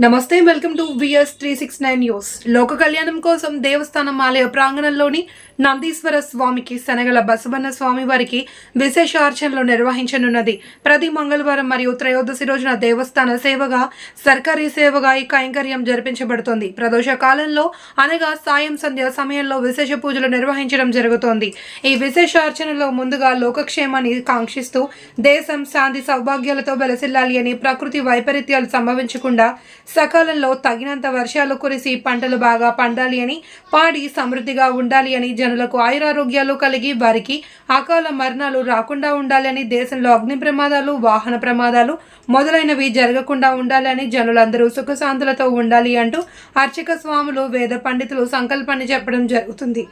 నమస్తే welcome to VS three six nine news లోక కళ్యాణం కోసం దేవస్థానం ఆలయ ప్రాంగణంలోని నందీశ్వర స్వామికి శనగల బసవన్న స్వామి వారికి విశేష అర్చనలు నిర్వహించనున్నది. ప్రతి మంగళవారం మరియు త్రయోదశి రోజున దేవస్థాన సేవగా సర్కారీ సేవగా ఈ కైంకర్యం జరిపించబడుతుంది. ప్రదోష కాలంలో అనగా సాయం సంధ్య సమయంలో విశేష పూజలు నిర్వహించడం జరుగుతోంది. ఈ విశేష అర్చనలో ముందుగా లోకక్షేమాన్ని కాంక్షిస్తూ దేశం శాంతి సౌభాగ్యాలతో వెలసిల్లాలి అని ప్రకృతి వైపరీత్యాలు సంభవించకుండా సకాలంలో తగినంత వర్షాలు కురిసి పంటలు బాగా పండాలి అని పాడి సమృద్ధిగా ఉండాలి అని జనులకు ఆయురారోగ్యాలు కలిగి వారికి అకాల మరణాలు రాకుండా ఉండాలని దేశంలో అగ్ని ప్రమాదాలు వాహన ప్రమాదాలు మొదలైనవి జరగకుండా ఉండాలని జనులందరూ సుఖశాంతులతో ఉండాలి అంటూ అర్చక స్వాములు వేద పండితులు సంకల్పాన్ని చెప్పడం జరుగుతుంది.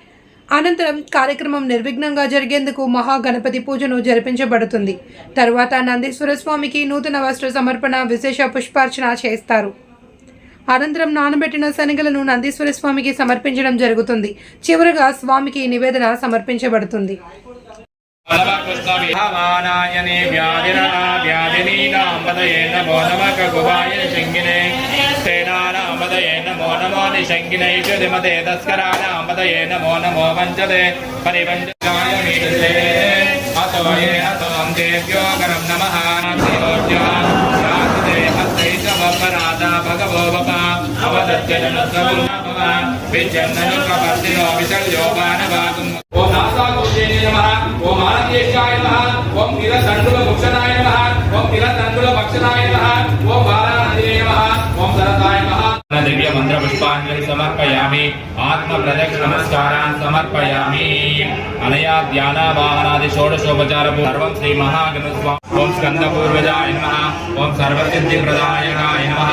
అనంతరం కార్యక్రమం నిర్విఘ్నంగా జరిగేందుకు మహాగణపతి పూజను జరిపించబడుతుంది. తరువాత నందీశ్వర స్వామికి నూతన వస్త్ర సమర్పణ విశేష పుష్పార్చన చేస్తారు. అనంతరం నానబెట్టిన శనగలను నందీశ్వర స్వామికి సమర్పించడం జరుగుతుంది. చివరగా స్వామికి నివేదన సమర్పించబడుతుంది. భగవో అవసత్యజన సగుణాభవ విజన్నని ప్రవర్తినో విసర్జో బాణవాగం ఓం నాసాకోశేని నమః సమర్పయామి ఆత్మ ప్రదక్ష నమస్కారాన్ సమర్పయామి అనయా ధ్యాన వాహనాది షోడశోపచారము సర్వం శ్రీ మహాగణ స్వామి ఓం స్కంద పూర్వజాయ నమః. ఓం సర్వసిద్ధి ప్రదాయకాయ నమః.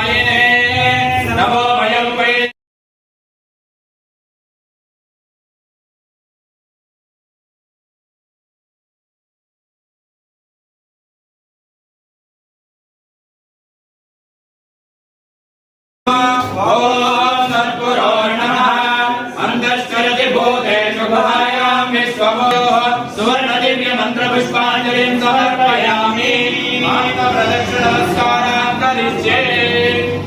ॐ सद्गुरो नमः अन्तश्चरति भूतेषु गुहायामि स्वमोः सुवर्णदिव्यमन्त्रपुष्पाञ्जलिं समर्पयामि। मानवप्रदक्षिणमस्कारान् करिष्ये